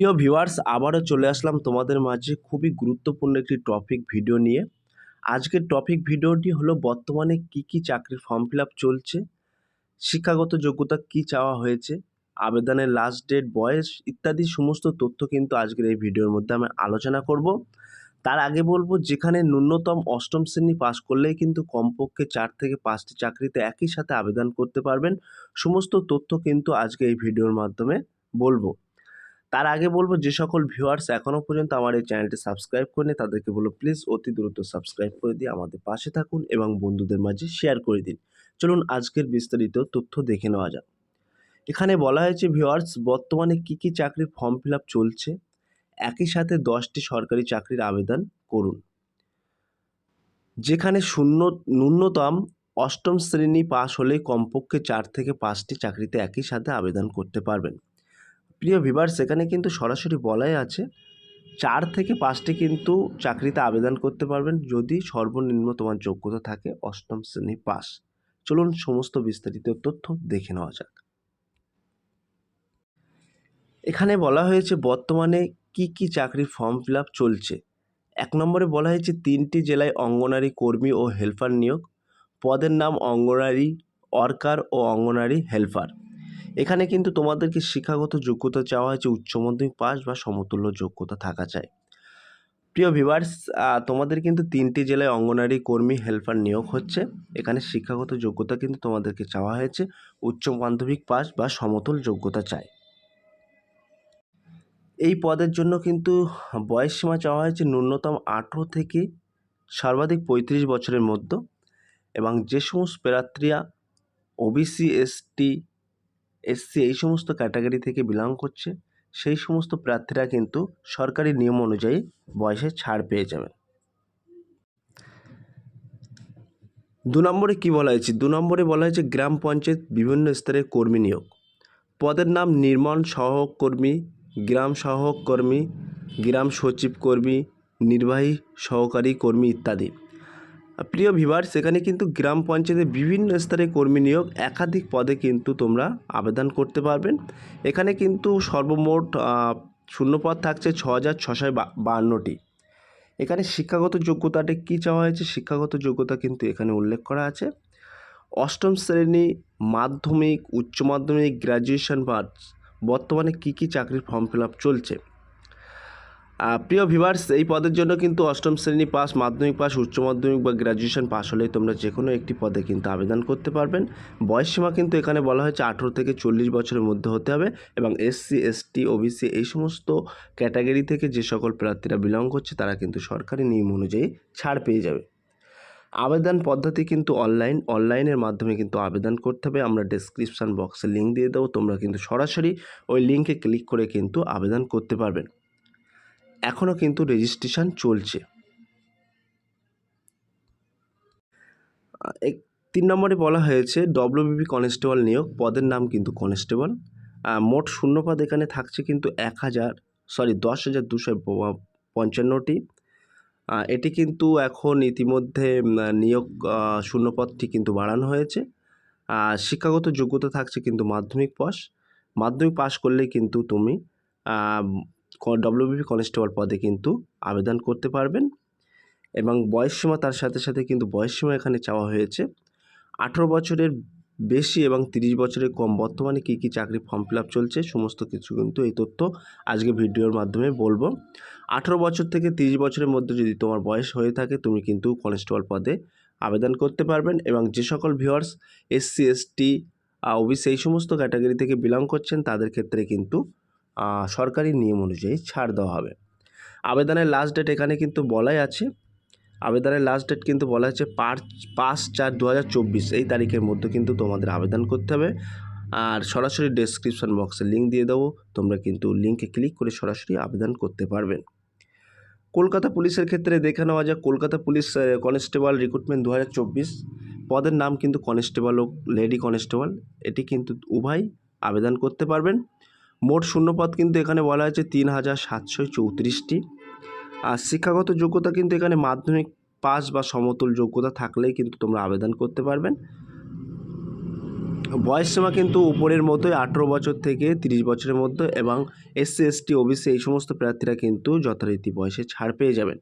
প্রিয় ভিউয়ার্স, আবারও চলে আসলাম তোমাদের মাঝে খুবই গুরুত্বপূর্ণ একটি টপিক ভিডিও নিয়ে। আজকের টপিক ভিডিওটি হলো বর্তমানে কি কি চাকরির ফর্ম ফিল চলছে, শিক্ষাগত যোগ্যতা কি চাওয়া হয়েছে, আবেদনের লাস্ট ডেট বয়স ইত্যাদি সমস্ত তথ্য কিন্তু আজকের এই ভিডিওর মধ্যে আমি আলোচনা করব। তার আগে বলব, যেখানে ন্যূনতম অষ্টম শ্রেণি পাশ করলেই কিন্তু কমপক্ষে চার থেকে পাঁচটি চাকরিতে একই সাথে আবেদন করতে পারবেন, সমস্ত তথ্য কিন্তু আজকে এই ভিডিওর মাধ্যমে বলব। তার আগে বলব, যে সকল ভিউয়ার্স এখনও পর্যন্ত আমার এই চ্যানেলটি সাবস্ক্রাইব করেনি তাদেরকে বলব প্লিজ অতি দ্রুত সাবস্ক্রাইব করে দিয়ে আমাদের পাশে থাকুন এবং বন্ধুদের মাঝে শেয়ার করে দিন। চলুন আজকের বিস্তারিত তথ্য দেখে নেওয়া যাক। এখানে বলা হয়েছে ভিউয়ার্স বর্তমানে কি কি চাকরির ফর্ম ফিল চলছে? একই সাথে দশটি সরকারি চাকরির আবেদন করুন। যেখানে শূন্য, ন্যূনতম অষ্টম শ্রেণি পাশ হলে কমপক্ষে চার থেকে পাঁচটি চাকরিতে একই সাথে আবেদন করতে পারবেন। প্রিয় ভিভার সেখানে কিন্তু সরাসরি বলাই আছে, চার থেকে পাঁচটি কিন্তু চাকরিতে আবেদন করতে পারবেন যদি সর্বনিম্ন তোমার যোগ্যতা থাকে অষ্টম শ্রেণি পাস। চলুন সমস্ত বিস্তারিত তথ্য দেখে নেওয়া যাক। এখানে বলা হয়েছে, বর্তমানে কি কি চাকরির ফর্ম ফিল চলছে। এক নম্বরে বলা হয়েছে, তিনটি জেলায় অঙ্গনারী কর্মী ও হেল্পার নিয়োগ। পদের নাম অঙ্গনারী অর্কার ও অঙ্গনারী হেল্পার। এখানে কিন্তু তোমাদেরকে শিক্ষাগত যোগ্যতা চাওয়া হয়েছে উচ্চ মাধ্যমিক পাস বা সমতুল্য যোগ্যতা থাকা চাই। প্রিয় ভিভার্স তোমাদের কিন্তু তিনটি জেলায় অঙ্গনারী কর্মী হেল্পার নিয়োগ হচ্ছে। এখানে শিক্ষাগত যোগ্যতা কিন্তু তোমাদেরকে চাওয়া হয়েছে, উচ্চ মাধ্যমিক পাস বা সমতুল যোগ্যতা চাই। এই পদের জন্য কিন্তু বয়স সীমা চাওয়া হয়েছে ন্যূনতম আঠেরো থেকে সর্বাধিক পঁয়ত্রিশ বছরের মধ্যে এবং যে সমস্ত প্রার্থীরা ওবিসি এসটি এসসি এই সমস্ত ক্যাটাগরি থেকে বিলং করছে। সেই সমস্ত প্রার্থীরা কিন্তু সরকারি নিয়ম অনুযায়ী বয়সে ছাড় পেয়ে যাবেন দু নম্বরে কী বলা হয়েছে? দু নম্বরে বলা হয়েছে গ্রাম পঞ্চায়েত বিভিন্ন স্তরের কর্মী নিয়োগ। পদের নাম নির্মাণ সহায়ক কর্মী গ্রাম সহায়ক কর্মী গ্রাম সচিব কর্মী, নির্বাহী সহকারী কর্মী ইত্যাদি। প্রিয় ভিভার সেখানে কিন্তু গ্রাম পঞ্চায়েতের বিভিন্ন স্তরে কর্মী নিয়োগ একাধিক পদে কিন্তু তোমরা আবেদন করতে পারবেন। এখানে কিন্তু সর্বমোট শূন্যপদ থাকছে ছ হাজার ছশো বাহান্নটি এখানে শিক্ষাগত যোগ্যতাটা কী চাওয়া হয়েছে? শিক্ষাগত যোগ্যতা কিন্তু এখানে উল্লেখ করা আছে। অষ্টম শ্রেণি মাধ্যমিক, উচ্চ মাধ্যমিক, গ্র্যাজুয়েশন বা বর্তমানে কী কী চাকরির ফর্ম ফিল আপ চলছে? প্রিয় ভিভার্স এই পদের জন্য কিন্তু অষ্টম শ্রেণি পাস, মাধ্যমিক পাস, উচ্চ মাধ্যমিক বা গ্র্যাজুয়েশন পাস হলেই তোমরা যে কোনো একটি পদে কিন্তু আবেদন করতে পারবেন। বয়সসীমা কিন্তু এখানে বলা হয়েছে আঠেরো থেকে চল্লিশ বছরের মধ্যে হতে হবে এবং এসসি এসটি ওবিসি এই সমস্ত ক্যাটাগরি থেকে যে সকল প্রার্থীরা বিলং করছে, তারা কিন্তু সরকারি নিয়ম অনুযায়ী ছাড় পেয়ে যাবে। আবেদন পদ্ধতি কিন্তু অনলাইন অনলাইনের মাধ্যমে কিন্তু আবেদন করতে হবে। আমরা ডেসক্রিপশান বক্সে লিঙ্ক দিয়ে দেবো, তোমরা কিন্তু সরাসরি ওই লিঙ্কে ক্লিক করে কিন্তু আবেদন করতে পারবেন। এখনও কিন্তু রেজিস্ট্রেশন চলছে। তিন নম্বরে বলা হয়েছে ডব্লিউবিপি কনস্টেবল নিয়োগ, পদের নাম কিন্তু কনস্টেবল মোট শূন্যপদ এখানে থাকছে কিন্তু এক হাজার সরি দশ হাজার দুশো পঞ্চান্নটি। এটি কিন্তু এখন ইতিমধ্যে নিয়োগ শূন্যপদটি কিন্তু বাড়ানো হয়েছে। শিক্ষাগত যোগ্যতা থাকছে কিন্তু মাধ্যমিক পাস মাধ্যমিক পাস করলেই কিন্তু তুমি ডব্লিউবিপি কনস্টেবল পদে কিন্তু আবেদন করতে পারবেন এবং বয়সসীমা তার সাথে সাথে কিন্তু বয়সসীমা এখানে চাওয়া হয়েছে। আঠেরো বছরের বেশি এবং তিরিশ বছরের কম বর্তমানে কী কী চাকরি ফর্ম ফিল চলছে সমস্ত কিছু কিন্তু এই তথ্য আজকে ভিডিওর মাধ্যমে বলব। আঠেরো বছর থেকে তিরিশ বছরের মধ্যে যদি তোমার বয়স হয়ে থাকে তুমি কিন্তু কনস্টেবল পদে আবেদন করতে পারবেন এবং যে সকল ভিউয়ার্স এসসি এসটি ওবিসি এই সমস্ত ক্যাটাগরি থেকে বিলং করছেন তাদের ক্ষেত্রে কিন্তু সরকারি নিয়ম অনুযায়ী ছাড় দেওয়া হবে। আবেদনের লাস্ট ডেট এখানে কিন্তু বলাই আছে। আবেদনের লাস্ট ডেট কিন্তু বলা হচ্ছে পাঁচ পাঁচ চার দু এই তারিখের মধ্যে কিন্তু তোমাদের আবেদন করতে হবে। আর সরাসরি ডেসক্রিপশন বক্সে লিঙ্ক দিয়ে দেবো। তোমরা কিন্তু লিঙ্কে ক্লিক করে সরাসরি আবেদন করতে পারবেন। কলকাতা পুলিশের ক্ষেত্রে দেখে নেওয়া যাক। কলকাতা পুলিশ কনস্টেবল রিক্রুটমেন্ট দু হাজার চব্বিশ। পদের নাম কিন্তু কনস্টেবল ও লেডি কনস্টেবল এটি কিন্তু উভয় আবেদন করতে পারবেন। মোট শূন্যপদ কিন্তু এখানে বলা হয়েছে তিন হাজার সাতশো চৌত্রিশটি। আর শিক্ষাগত যোগ্যতা কিন্তু এখানে মাধ্যমিক পাস বা সমতুল যোগ্যতা থাকলেই কিন্তু তোমরা আবেদন করতে পারবেন। বয়স সীমা কিন্তু উপরের মতোই আঠেরো বছর থেকে তিরিশ বছরের মধ্যে এবং এসসি এসটি ওবিসি এই সমস্ত প্রার্থীরা কিন্তু যথারীতি বয়সে ছাড় পেয়ে যাবেন।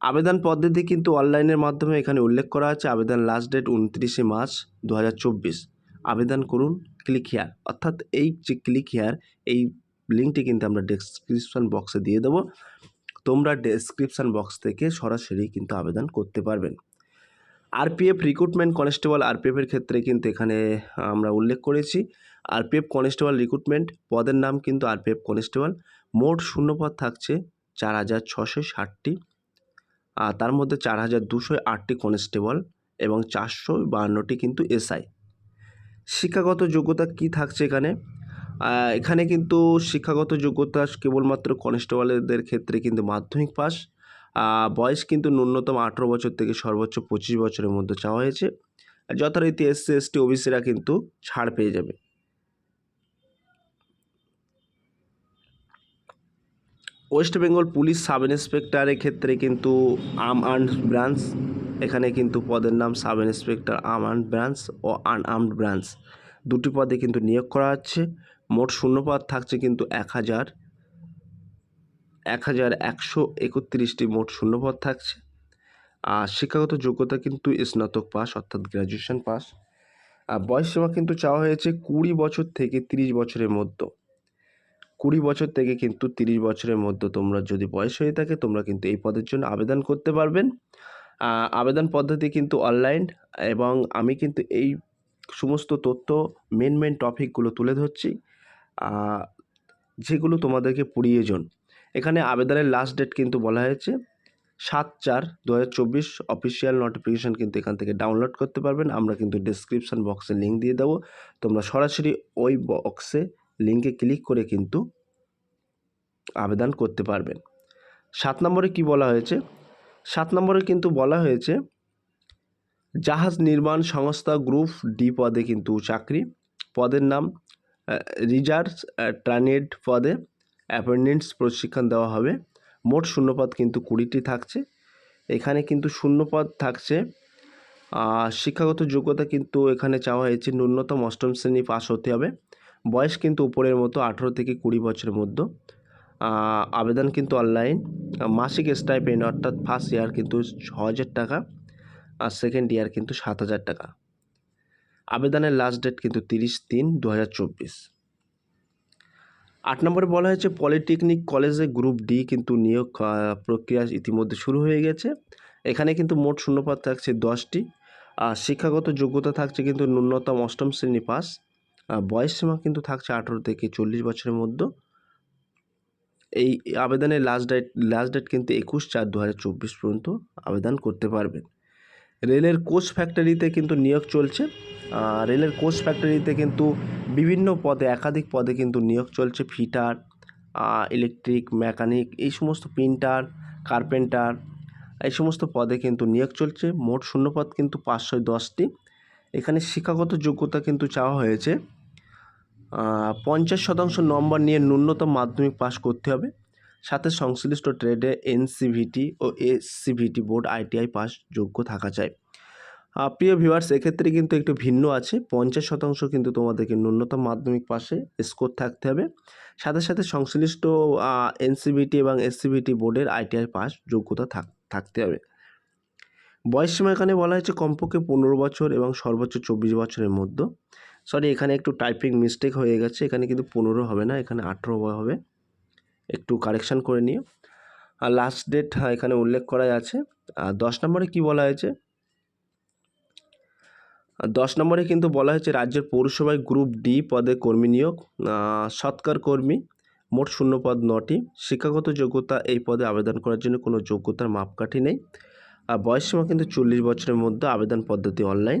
আবেদন পদ্ধতি কিন্তু অনলাইনের মাধ্যমে এখানে উল্লেখ করা আছে, আবেদন লাস্ট ডেট উনত্রিশে মার্চ দু হাজার চব্বিশ। আবেদন করুন। ক্লিক হেয়ার অর্থাৎ এই যে ক্লিক হেয়ার এই লিঙ্কটি কিন্তু আমরা ডেসক্রিপশন বক্সে দিয়ে দেবো। তোমরা ডেসক্রিপশন বক্স থেকে সরাসরি কিন্তু আবেদন করতে পারবেন। আরপিএফ রিক্রুটমেন্ট কনস্টেবল আরপিএফের ক্ষেত্রে কিন্তু এখানে আমরা উল্লেখ করেছি। আরপিএফ কনস্টেবল রিক্রুটমেন্ট পদের নাম কিন্তু আরপিএফ কনস্টেবল মোট শূন্যপদ থাকছে চার হাজার ছশো ষাটটি। আর তার মধ্যে চার হাজার দুশো আটটি কনস্টেবল এবং চারশো বাহান্নটি কিন্তু এসআই শিক্ষাগত যোগ্যতা কি থাকছে এখানে? এখানে কিন্তু শিক্ষাগত যোগ্যতা কেবলমাত্র কনস্টেবলদের ক্ষেত্রে কিন্তু মাধ্যমিক পাস। বয়স কিন্তু ন্যূনতম আঠেরো বছর থেকে সর্বোচ্চ পঁচিশ বছরের মধ্যে চাওয়া হয়েছে। যথারীতি এসসি এসটি ওবিসিরা কিন্তু ছাড় পেয়ে যাবে। ওয়েস্ট বেঙ্গল পুলিশ সাব ইন্সপেক্টরের ক্ষেত্রে কিন্তু আর্ম আর্মড ব্রাঞ্চ এখানে কিন্তু পদের নাম sub inspector arm armed branch ও আনআর্মড ব্রাঞ্চ দুটি পদে কিন্তু নিয়োগ করা হচ্ছে। মোট শূন্যপদ থাকছে কিন্তু এক হাজার এক হাজার একশো একত্রিশটি মোট শূন্যপদ থাকছে। আর শিক্ষাগত যোগ্যতা কিন্তু স্নাতক পাস, অর্থাৎ গ্র্যাজুয়েশন পাস। আর বয়স সীমা কিন্তু চাওয়া হয়েছে কুড়ি বছর থেকে তিরিশ বছরের মধ্যে। কুড়ি বছর থেকে কিন্তু তিরিশ বছরের মধ্যে তোমরা যদি বয়স হয়ে থাকে, তোমরা কিন্তু এই পদের জন্য আবেদন করতে পারবেন। আবেদন পদ্ধতি কিন্তু অনলাইন এবং আমি কিন্তু এই সমস্ত তথ্য মেন মেন টপিকগুলো তুলে ধরছি। যেগুলো তোমাদেরকে প্রয়োজন এখানে আবেদনের লাস্ট ডেট কিন্তু বলা হয়েছে। সাত চার দু হাজার চব্বিশ অফিসিয়াল নোটিফিকেশান কিন্তু এখান থেকে ডাউনলোড করতে পারবেন। আমরা কিন্তু ডিসক্রিপশান বক্সে লিঙ্ক দিয়ে দেবো। তোমরা সরাসরি ওই বক্সে লিঙ্কে ক্লিক করে কিন্তু আবেদন করতে পারবেন। সাত নম্বরে কি বলা হয়েছে? সাত নম্বরে কিন্তু বলা হয়েছে, জাহাজ নির্মাণ সংস্থা গ্রুপ ডি পদে কিন্তু চাকরি। পদের নাম রিজার্ভ ট্রানেড পদে অ্যাপয়েন্টমেন্টস প্রশিক্ষণ দেওয়া হবে। মোট শূন্যপদ কিন্তু কুড়িটি থাকছে। এখানে কিন্তু শূন্যপদ থাকছে। শিক্ষাগত যোগ্যতা কিন্তু এখানে চাওয়া হয়েছে, ন্যূনতম অষ্টম শ্রেণি পাস হতে হবে। বয়স কিন্তু উপরের মতো আঠেরো থেকে কুড়ি বছরের মধ্যে। আবেদন কিন্তু অনলাইন মাসিক স্টাইপেন্ড অর্থাৎ ফার্স্ট ইয়ার কিন্তু ছ হাজার টাকা আর সেকেন্ড ইয়ার কিন্তু সাত হাজার টাকা। আবেদনের লাস্ট ডেট কিন্তু তিরিশ তিন দু হাজার চব্বিশ। আট নম্বরে বলা হয়েছে পলিটেকনিক কলেজে গ্রুপ ডি কিন্তু নিয়োগ প্রক্রিয়া ইতিমধ্যে শুরু হয়ে গেছে। এখানে কিন্তু মোট শূন্যপদ থাকছে দশটি। আর শিক্ষাগত যোগ্যতা থাকছে কিন্তু ন্যূনতম অষ্টম শ্রেণি পাস আর বয়স সীমা কিন্তু থাকছে আঠেরো থেকে চল্লিশ বছরের মধ্যে। এই আবেদনের লাস্ট ডেট লাস্ট ডেট কিন্তু একুশ চার দু পর্যন্ত আবেদন করতে পারবেন। রেলের কোচ ফ্যাক্টরিতে কিন্তু নিয়োগ চলছে। রেলের কোচ ফ্যাক্টরিতে কিন্তু বিভিন্ন পদে, একাধিক পদে কিন্তু নিয়োগ চলছে। ফিটার ইলেকট্রিক মেকানিক এই সমস্ত প্রিন্টার কার্পেন্টার এই সমস্ত পদে কিন্তু নিয়োগ চলছে। মোট শূন্যপদ কিন্তু পাঁচশো দশটি। এখানে শিক্ষাগত যোগ্যতা কিন্তু চাওয়া হয়েছে। পঞ্চাশ শতাংশ নম্বর নিয়ে ন্যূনতম মাধ্যমিক পাস করতে হবে। সাথে সংশ্লিষ্ট ট্রেডে এনসিভিটি ও এসসিভিটি বোর্ড আইটিআই পাস যোগ্য থাকা চাই। প্রিয় ভিউয়ার্স, এক্ষেত্রে কিন্তু একটু ভিন্ন আছে। পঞ্চাশ শতাংশ কিন্তু তোমাদেরকে ন্যূনতম মাধ্যমিক পাশে স্কোর থাকতে হবে। সাথে সাথে সংশ্লিষ্ট এনসিভিটি এবং এসসিভিটি বোর্ডের আইটিআই পাস যোগ্যতা থাক, থাকতে হবে। বয়স সীমা এখানে বলা হয়েছে কমপক্ষে পনেরো বছর এবং সর্বোচ্চ চব্বিশ বছরের মধ্যে। সরি এখানে একটু টাইপিং মিস্টেক হয়ে গেছে। এখানে কিন্তু পনেরো হবে না, এখানে আঠেরো হবে। একটু কারেকশান করে নিও। আর লাস্ট ডেট এখানে উল্লেখ করাই আছে। আর দশ নম্বরে কি বলা হয়েছে? দশ নম্বরে কিন্তু বলা হয়েছে, রাজ্যের পৌরসভায় গ্রুপ ডি পদে কর্মী নিয়োগ। সৎকার কর্মী, মোট শূন্য পদ নটি। শিক্ষাগত যোগ্যতা এই পদে আবেদন করার জন্য কোনো যোগ্যতার মাপকাঠি নেই। আর বয়স সীমা কিন্তু চল্লিশ বছরের মধ্যে আবেদন পদ্ধতি অনলাইন